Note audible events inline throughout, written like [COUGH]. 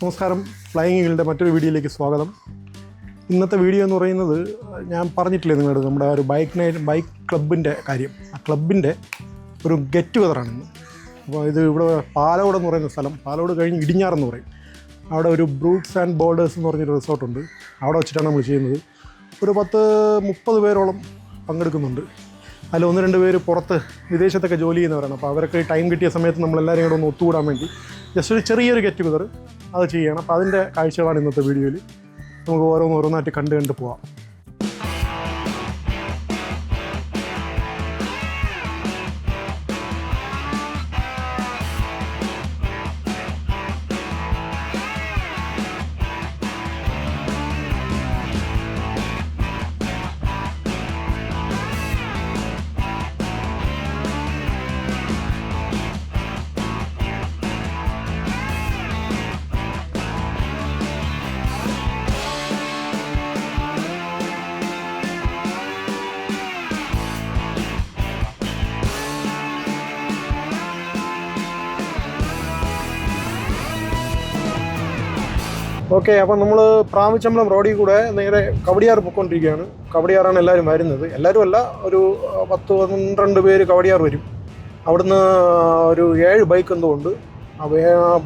നമസ്കാരം. ഈഗിളിന്റെ മറ്റൊരു വീഡിയോയിലേക്ക് സ്വാഗതം. ഇന്നത്തെ വീഡിയോ എന്ന് പറയുന്നത് ഞാൻ പറഞ്ഞിട്ടില്ലേ നിങ്ങളോട് നമ്മുടെ ഒരു ബൈക്ക് നൈറ്റ് ബൈക്ക് ക്ലബിന്റെ കാര്യം. ആ ക്ലബിന്റെ ഒരു ഗെറ്റ് ടുഗതറാണ് ഇന്ന്. അപ്പോൾ ഇത് ഇവിടെ പാലോട് എന്ന് പറയുന്ന സ്ഥലം പാലോട് കഴിഞ്ഞ് ഇടിഞ്ഞാറെന്ന് പറയും. അവിടെ ഒരു ബ്രൂട്ട്സ് ആൻഡ് ബോൾഡേഴ്സ് എന്ന് പറഞ്ഞൊരു റിസോർട്ടുണ്ട് അവിടെ വെച്ചിട്ടാണ് നമ്മൾ ചെയ്യുന്നത്. ഒരു പത്ത് മുപ്പത് പേരോളം പങ്കെടുക്കുന്നുണ്ട്. അതിൽ ഒന്ന് രണ്ട് പേര് പുറത്ത് വിദേശത്തൊക്കെ ജോലി ചെയ്യുന്നവരാണ്. അപ്പോൾ അവരൊക്കെ ടൈം കിട്ടിയ സമയത്ത് നമ്മളെല്ലാവരും കൂടെ ഒന്ന് ഒത്തുകൂടാൻ വേണ്ടി ജസ്റ്റ് ഒരു ചെറിയൊരു ഗെറ്റ് ടുഗദർ അത് ചെയ്യണം. അപ്പോൾ അതിന്റെ കാഴ്ചകളാണ് ഇന്നത്തെ വീഡിയോയിൽ നമുക്ക് ഓരോന്ന് ഓരോന്നായിട്ട് കണ്ട് കണ്ട് പോവാം. ഓക്കെ അപ്പം നമ്മൾ പ്രാമിച്ചമ്പലം റോഡിൽ കൂടെ നേരെ കവടിയാർ പൊയ്ക്കൊണ്ടിരിക്കുകയാണ്. കവടിയാറാണ് എല്ലാവരും വരുന്നത്. എല്ലാവരും അല്ല ഒരു പത്ത് പന്ത്രണ്ട് പേര് കവടിയാർ വരും. അവിടുന്ന് ഒരു ഏഴ് ബൈക്ക് എന്തോ ഉണ്ട്. ആ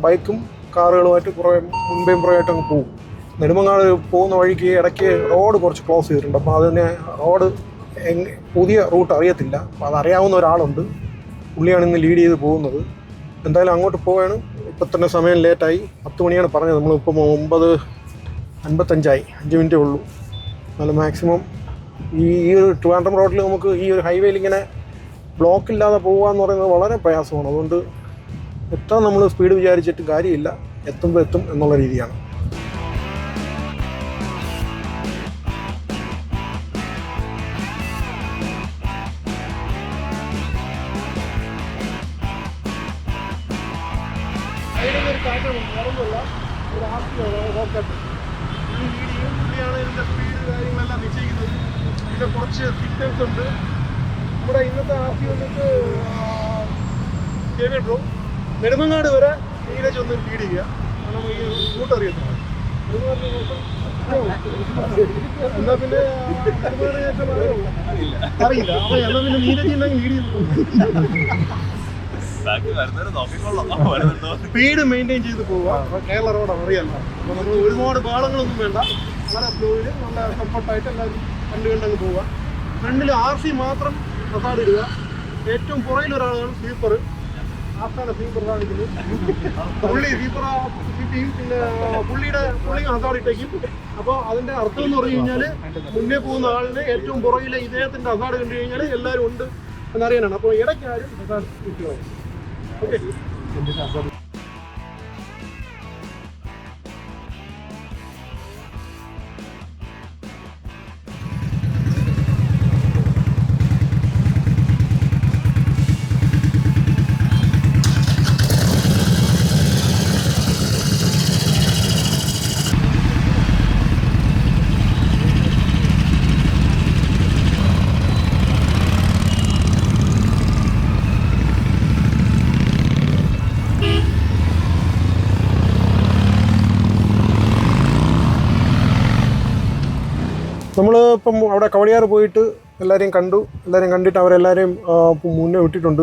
ബൈക്കും കാറുകളുമായിട്ട് കുറേ മുൻപേയും പുറമായിട്ട് അങ്ങ് പോകും. നെടുമങ്ങാട് പോകുന്ന വഴിക്ക് ഇടയ്ക്ക് റോഡ് കുറച്ച് ക്ലോസ് ചെയ്തിട്ടുണ്ട്. അപ്പോൾ അതിന് റോഡ് പുതിയ റൂട്ട് അറിയത്തില്ല. അപ്പോൾ അതറിയാവുന്ന ഒരാളുണ്ട്. പുള്ളിയാണ് ഇന്ന് ലീഡ് ചെയ്ത് പോകുന്നത്. എന്തായാലും അങ്ങോട്ട് പോവാണ്. ഇപ്പം തന്നെ സമയം ലേറ്റായി പത്ത് മണിയാണ് പറഞ്ഞത്. നമ്മളിപ്പം ഒമ്പത് അൻപത്തഞ്ചായി. അഞ്ച് മിനിറ്റേ ഉള്ളൂ. എന്നാലും മാക്സിമം ഈ ഈ ഒരു ട്രിവാൻഡ്രം റോഡിൽ നമുക്ക് ഈ ഒരു ഹൈവേയിൽ ഇങ്ങനെ ബ്ലോക്ക് ഇല്ലാതെ പോകുക എന്ന് പറയുന്നത് വളരെ പ്രയാസമാണ്. അതുകൊണ്ട് എത്ര നമ്മൾ സ്പീഡ് വിചാരിച്ചിട്ട് കാര്യമില്ല. എത്തുമ്പോൾ എത്തും എന്നുള്ള രീതിയാണ്. ഈ നിശ്ചയിക്കുന്നത്. ഇതിന്റെ കുറച്ച് സിസ്റ്റംസ് ഉണ്ട്. നമ്മുടെ ഇന്നത്തെ സി വന്നിട്ട് കെ ബ്രോ നെടുമങ്ങാട് വരെ നീരജ് ഒന്ന് ലീഡ് ചെയ്യുക കാരണം ഈ റൂട്ട് അറിയത്തില്ല. എന്നാ പിന്നെ അറിയില്ല. അപ്പൊ എന്നാ പിന്നെ നീരജ് ഉണ്ടെങ്കിൽ ലീഡ് ചെയ്തു സ്പീഡ് മെയിന്റെയിൻ ചെയ്ത് പോവുക. കേരള റോഡ് അറിയാലോ. അപ്പോൾ നമ്മൾ ഒരുപാട് പാളങ്ങളൊന്നും വേണ്ട. വളരെ ഫ്ലോയിൽ നല്ല കംഫർട്ടായിട്ട് എല്ലാവരും കണ്ടു കണ്ടങ്ങ് പോവുക. ഫ്രണ്ടിൽ ആർ സി മാത്രം പ്രസാദ് ഇടുക. ഏറ്റവും പുറകിൽ ഒരാളാണ് സ്വീപ്പർ ആസ്ഥാന സ്വീപ്പർ കാണിക്കുന്നത്. പുള്ളി സ്വീപ്പർ കിട്ടിയും പിന്നെ പുള്ളിയുടെ പുള്ളി ഹസാഡ് ഇട്ടേക്കും. അപ്പോൾ അതിന്റെ അർത്ഥം എന്ന് പറഞ്ഞു കഴിഞ്ഞാൽ മുന്നേ പോകുന്ന ആളിന് ഏറ്റവും പുറകിലെ ഇദ്ദേഹത്തിന്റെ അസാഡ് കണ്ടു കഴിഞ്ഞാൽ എല്ലാവരും ഉണ്ട് എന്നറിയാനാണ്. അപ്പോൾ ഇടയ്ക്കാരും ഹസാഡ് ഇട്ടുക ഓക്കെ നമ്മൾ ഇപ്പം അവിടെ കവടിയാറ് പോയിട്ട് എല്ലാവരെയും കണ്ടു. എല്ലാവരെയും കണ്ടിട്ട് അവരെല്ലാവരെയും മുന്നേ വിട്ടിട്ടുണ്ട്.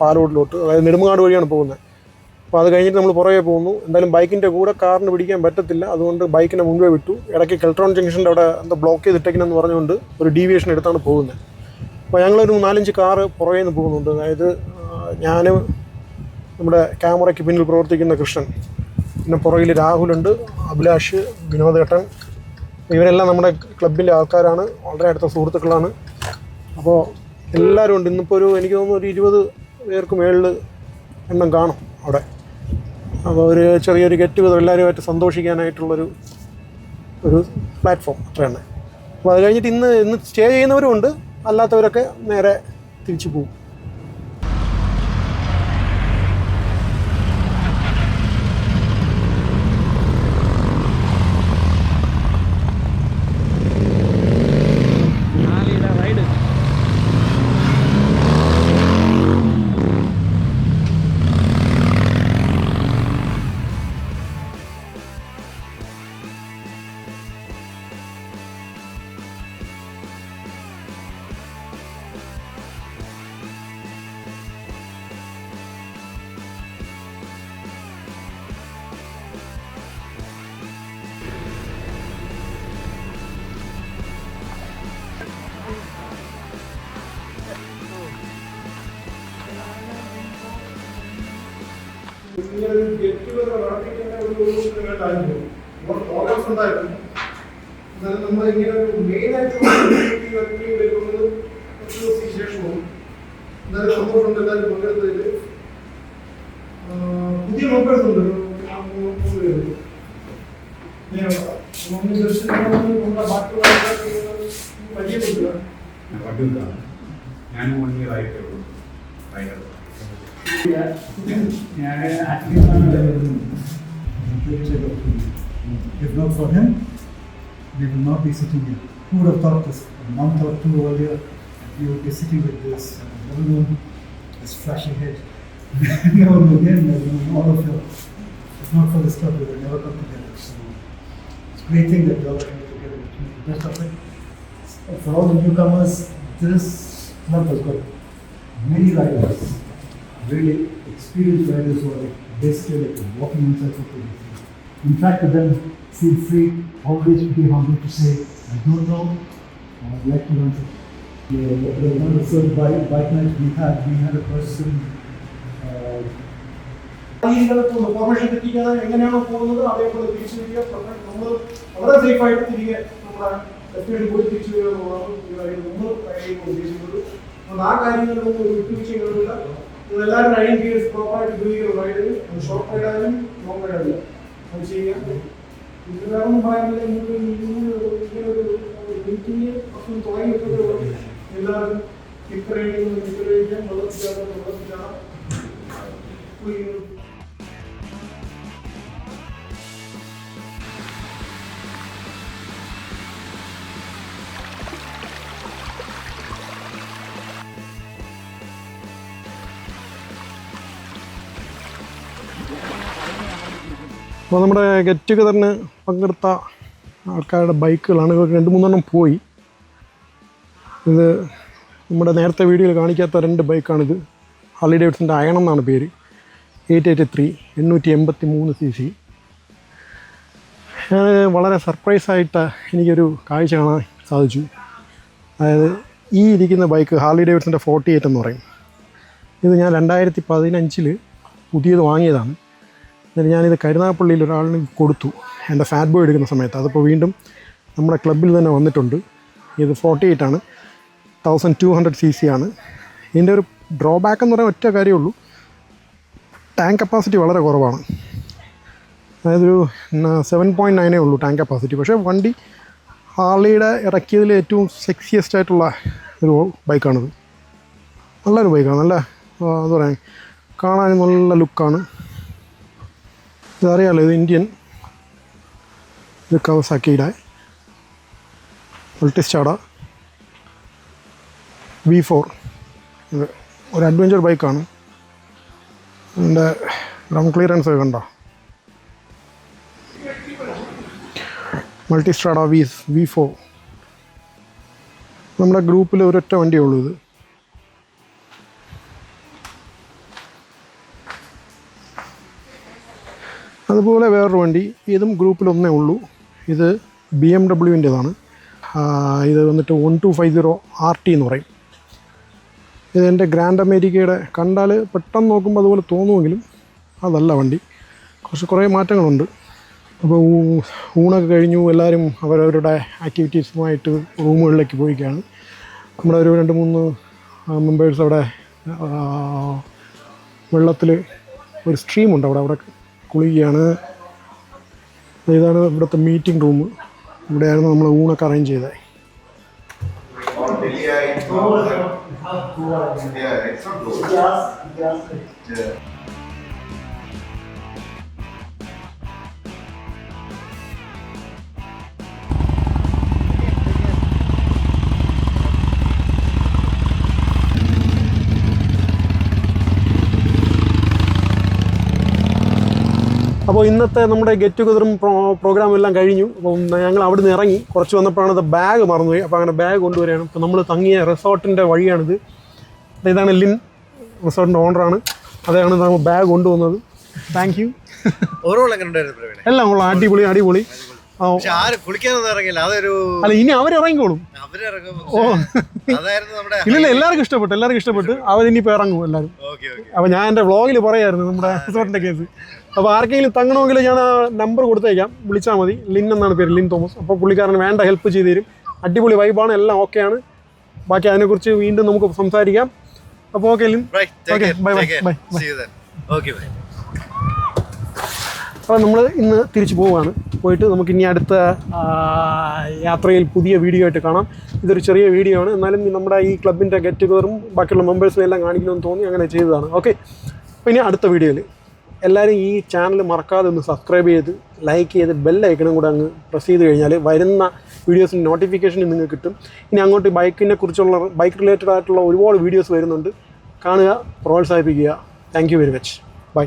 പാലോട്ടിലോട്ട്. അതായത് നെടുമങ്ങാട് വഴിയാണ് പോകുന്നത്. അപ്പോൾ അത് കഴിഞ്ഞിട്ട് നമ്മൾ പുറകെ പോകുന്നു. എന്തായാലും ബൈക്കിന്റെ കൂടെ കാറിന് പിടിക്കാൻ പറ്റത്തില്ല. അതുകൊണ്ട് ബൈക്കിനെ മുൻപേ വിട്ടു. ഇടയ്ക്ക് കെൽട്രോൺ ജംഗ്ഷന്റെ അവിടെ എന്താ ബ്ലോക്ക് ചെയ്തിട്ടേക്കെന്ന് പറഞ്ഞുകൊണ്ട് ഒരു ഡീവിയേഷൻ എടുത്താണ് പോകുന്നത്. അപ്പോൾ ഞങ്ങളൊരു നാലഞ്ച് കാറ് പുറകെ നിന്ന് പോകുന്നുണ്ട്. അതായത് ഞാൻ നമ്മുടെ ക്യാമറയ്ക്ക് പിന്നിൽ പ്രവർത്തിക്കുന്ന കൃഷ്ണൻ. പിന്നെ പുറകിൽ രാഹുലുണ്ട് അഭിലാഷ് വിനോദേട്ടൻ ഇവരെല്ലാം നമ്മുടെ ക്ലബിന്റെ ആൾക്കാരാണ്. വളരെ അടുത്ത സുഹൃത്തുക്കളാണ്. അപ്പോൾ എല്ലാവരും ഉണ്ട്. ഇന്നിപ്പോൾ ഒരു എനിക്ക് തോന്നുന്നു ഒരു ഇരുപത് പേർക്ക് മേളിൽ എണ്ണം കാണും അവിടെ. അപ്പോൾ ഒരു ചെറിയൊരു ഗെറ്റ് ടുഗദർ എല്ലാവരുമായിട്ട് സന്തോഷിക്കാനായിട്ടുള്ളൊരു ഒരു പ്ലാറ്റ്ഫോം അത്ര തന്നെ അപ്പോൾ അത് കഴിഞ്ഞിട്ട് ഇന്ന് ഇന്ന് സ്റ്റേ ചെയ്യുന്നവരും ഉണ്ട്. അല്ലാത്തവരൊക്കെ നേരെ തിരിച്ചു പോകും. ഇങ്ങനൊരു get together നടത്തിക്കുന്ന ഒരു. ഒരുപാട് programs ഉണ്ടായിരുന്നു. എന്നാലും നമ്മൾ ഇങ്ങനെ ഒരു മെയിൻ ആയിട്ട് വരുന്നത് കുറച്ച് ദിവസത്തിന് ശേഷമാണ്. എന്നാലും സന്തോഷമുണ്ട് എല്ലാവരും പങ്കെടുത്തതിൽ. പുതിയ മെമ്പേഴ്സ് ഉണ്ട് ഒരു മൂന്ന് മൂന്ന് പേര്. ഞാൻ മമ്മി ദർശനം നമ്മുടെ ബാക്കിയുള്ള ആൾക്കാർക്ക് പരിചയപ്പെട്ടില്ല വട്ടിയൂർക്കാണ് ഞാൻ വൺ ഇയർ ആയിട്ടേ ഉള്ളൂ If not for him, we will not be sitting here. Who would have thought this a month or two earlier, we would be sitting with this uh, well-known, this flashy head. [LAUGHS] Never again, uh, you all of you. If not for this club, we would never come together. So it's a great thing that we all came together to make the best of it. For all the newcomers, this club has got many riders, really experienced riders who are like basically like a walking encyclopedia. In fact, to them, feel free, always be humble to say, I don't know, I would like to learn something. The, the one of the first bike, bike nights we had, we had a person, uh, രീതികൾക്കുള്ള formation തെറ്റിക്കാതെ എങ്ങനെയാണോ പോകുന്നത് അതേപോലെ തിരിച്ചു വരിക നമ്മൾ വളരെ safe ആയിട്ട് തിരികെ നമ്മുടെ ഡെസ്റ്റിനേഷൻ പോയി തിരിച്ചു വരിക എന്നുള്ളതാണ് ഈ കാര്യം നമ്മൾ കഴിയുമ്പോൾ ഉദ്ദേശിക്കുന്നത് അതുകൊണ്ട് ആ കാര്യങ്ങളിലൊന്നും ഒരു വിട്ടുവീഴ്ചകളില്ല നിങ്ങൾ എല്ലാവരും റൈഡിങ് ഗിയേഴ്സ് പ്രോപ്പറായിട്ട് ഉപയോഗിക്കുന്ന റൈഡിന് ഷോർട്ട് റൈഡ് ആയാലും ലോങ് റൈഡ് ആയാലും അത് ചെയ്യാം. ഇത് വേറെ ഒന്നും പറയാനില്ല ഇങ്ങനെ ഒരു- ഇങ്ങനെ ഒരു മീറ്റിംഗ് പ്രശ്നം തുടങ്ങിയിട്ടത് എല്ലാവരും ഇത്രയും റൈഡിങ് വെള്ളത്തിലാണ് വെള്ളത്തിലാണ് അപ്പോൾ നമ്മുടെ ഗെറ്റ് ടുഗദറിന് പങ്കെടുത്ത ആൾക്കാരുടെ ബൈക്കുകളാണ് രണ്ട് മൂന്നെണ്ണം പോയി. ഇത് നമ്മുടെ നേരത്തെ വീഡിയോയിൽ കാണിക്കാത്ത രണ്ട് ബൈക്കാണിത്. ഹാർലി ഡേവിഡ്സിന്റെ അയണം എന്നാണ് പേര്. എയ്റ്റ് എയ്റ്റ് ത്രീ എണ്ണൂറ്റി എൺപത്തി മൂന്ന് സി സി. ഞാൻ വളരെ സർപ്രൈസായിട്ട് എനിക്കൊരു കാഴ്ച കാണാൻ സാധിച്ചു. അതായത് ഈ ഇരിക്കുന്ന ബൈക്ക് ഹാർലി ഡേവിഡ്സിന്റെ ഫോർട്ടി എയ്റ്റ് എന്ന് പറയും. ഇത് ഞാൻ രണ്ടായിരത്തി പതിനഞ്ചിൽ പുതിയത് വാങ്ങിയതാണ്. എന്നിട്ട് ഞാനിത് കരുനാഗപ്പള്ളിയിൽ ഒരാളിന് കൊടുത്തു. എന്റെ ഫാറ്റ് ബോയ് എടുക്കുന്ന സമയത്ത്. അതിപ്പോൾ വീണ്ടും നമ്മുടെ ക്ലബിൽ തന്നെ വന്നിട്ടുണ്ട്. ഇത് ഫോർട്ടി എയ്റ്റ് ആണ്. Thousand two hundred C C ആണ്. ഇതിന്റെ ഒരു ഡ്രോബാക്ക് എന്ന് പറയാൻ ഒറ്റ കാര്യമുള്ളൂ. ടാങ്ക് കപ്പാസിറ്റി വളരെ കുറവാണ്. അതായത് ഒരു സെവൻ പോയിന്റ് നയനേ ഉള്ളൂ ടാങ്ക് കപ്പാസിറ്റി പക്ഷേ വണ്ടി ഹാളിയുടെ ഇറക്കിയതിൽ ഏറ്റവും സെക്സിയസ്റ്റ് ആയിട്ടുള്ള ഒരു ബൈക്കാണിത് നല്ലൊരു ബൈക്കാണ് നല്ല എന്താ പറയുക കാണാൻ നല്ല ലുക്കാണ് ഇതറിയാലോ ഇത് ഇന്ത്യൻ. ഇത് കവസാക്കിയുടെ. മൾട്ടിസ്റ്റാഡ വി ഫോർ ഇത് ഒരു അഡ്വഞ്ചർ ബൈക്കാണ് അതിന്റെ ഗ്രൗണ്ട് ക്ലിയറൻസ് ഒക്കെ കണ്ടോ? മൾട്ടിസ്റ്റാഡ വി വി ഫോർ നമ്മുടെ ഗ്രൂപ്പിൽ ഒരൊറ്റ വണ്ടിയേ ഉള്ളൂ ഇത്. അതുപോലെ വേറൊരു വണ്ടി ഇതും ഗ്രൂപ്പിലൊന്നേ ഉള്ളൂ. ഇത് ബി എം ഡബ്ല്യുവിന്റെതാണ് ഇത് വന്നിട്ട് one two five zero R T എന്ന് പറയും. ഇത് എന്റെ ഗ്രാൻഡ് അമേരിക്കയുടെ കണ്ടാൽ പെട്ടെന്ന് നോക്കുമ്പോൾ അതുപോലെ തോന്നുമെങ്കിലും അതല്ല വണ്ടി. കുറച്ച് കുറേ മാറ്റങ്ങളുണ്ട്. അപ്പോൾ ഊണൊക്കെ കഴിഞ്ഞു എല്ലാവരും അവരവരുടെ ആക്ടിവിറ്റീസുമായിട്ട് റൂമുകളിലേക്ക് പോയിക്കാണ്. നമ്മുടെ ഒരു രണ്ട് മൂന്ന് മെമ്പേഴ്സ് അവിടെ വെള്ളത്തിൽ ഒരു സ്ട്രീമുണ്ട് അവിടെ അവിടെ കുളിക്കുകയാണ് ഇതാണ് ഇവിടുത്തെ മീറ്റിംഗ് റൂം ഇവിടെയായിരുന്നു നമ്മൾ ഊണൊക്കെ അറേഞ്ച് ചെയ്തത് Yeah, it's not low. Yeah. അപ്പോൾ ഇന്നത്തെ നമ്മുടെ ഗെറ്റ് ടുഗദറും പ്രോഗ്രാം എല്ലാം കഴിഞ്ഞു. അപ്പം ഞങ്ങൾ അവിടെ നിന്ന് ഇറങ്ങി. കുറച്ച് വന്നപ്പോഴാണ് അത് ബാഗ് മറന്നുപോയി. അപ്പോൾ അങ്ങനെ ബാഗ് കൊണ്ടുവരികയാണ്. അപ്പോൾ നമ്മൾ തങ്ങിയ റിസോർട്ടിന്റെ വഴിയാണിത്. അപ്പോൾ ഇതാണ് ലിൻ റിസോർട്ടിന്റെ ഓണറാണ് അതാണ് നമ്മൾ ബാഗ് കൊണ്ടുവന്നത്. താങ്ക് യു എല്ലാം കൊള്ളാം. അടിപൊളി അടിപൊളി. അല്ല ഇനി അവരിറങ്ങിക്കോളും അവരിറങ്ങും ഓ. ഇല്ല ഇല്ലില്ല എല്ലാവർക്കും ഇഷ്ടപ്പെട്ടു എല്ലാവർക്കും ഇഷ്ടപ്പെട്ടു. അവരിനിപ്പോൾ ഇറങ്ങും എല്ലാവരും. അപ്പൊ ഞാൻ എന്റെ വ്ളോഗിൽ പറയായിരുന്നു നമ്മുടെ റിസോർട്ടിന്റെ കേസ് അപ്പോൾ ആർക്കെങ്കിലും തങ്ങണമെങ്കിൽ ഞാൻ ആ നമ്പർ കൊടുത്തേക്കാം. വിളിച്ചാൽ മതി. ലിൻ എന്നാണ് പേര് ലിൻ തോമസ്. അപ്പോൾ പുള്ളിക്കാരന് വേണ്ട ഹെൽപ്പ് ചെയ്തു തരും. അടിപൊളി വൈബാണ് എല്ലാം ഓക്കെയാണ് ബാക്കി അതിനെക്കുറിച്ച് വീണ്ടും നമുക്ക് സംസാരിക്കാം. അപ്പോൾ okay Lin. Right bye bye okay bye അപ്പോൾ നമ്മൾ ഇന്ന് തിരിച്ചു പോവുകയാണ് പോയിട്ട് നമുക്ക് ഇനി അടുത്ത യാത്രയിൽ പുതിയ വീഡിയോ ആയിട്ട് കാണാം. ഇതൊരു ചെറിയ വീഡിയോ ആണ്. എന്നാലും നമ്മുടെ ഈ ക്ലബിന്റെ ഗെറ്റ് ടുഗതറും ബാക്കിയുള്ള മെമ്പേഴ്സിനെല്ലാം കാണിക്കണമെന്ന് തോന്നി അങ്ങനെ ചെയ്തതാണ്. ഓക്കെ അപ്പോൾ ഇനി അടുത്ത വീഡിയോയിൽ എല്ലാവരും ഈ ചാനൽ മറക്കാതെ ഒന്ന് സബ്സ്ക്രൈബ് ചെയ്ത് ലൈക്ക് ചെയ്ത് ബെല്ലൈക്കണം കൂടെ അങ്ങ് പ്രസ് ചെയ്ത് കഴിഞ്ഞാൽ വരുന്ന വീഡിയോസിന് നോട്ടിഫിക്കേഷൻ നിങ്ങൾക്ക് കിട്ടും. ഇനി അങ്ങോട്ട് ബൈക്കിനെ കുറിച്ചുള്ള ബൈക്ക് റിലേറ്റഡ് ആയിട്ടുള്ള ഒരുപാട് വീഡിയോസ് വരുന്നുണ്ട്. കാണുക പ്രോത്സാഹിപ്പിക്കുക. Thank very much bye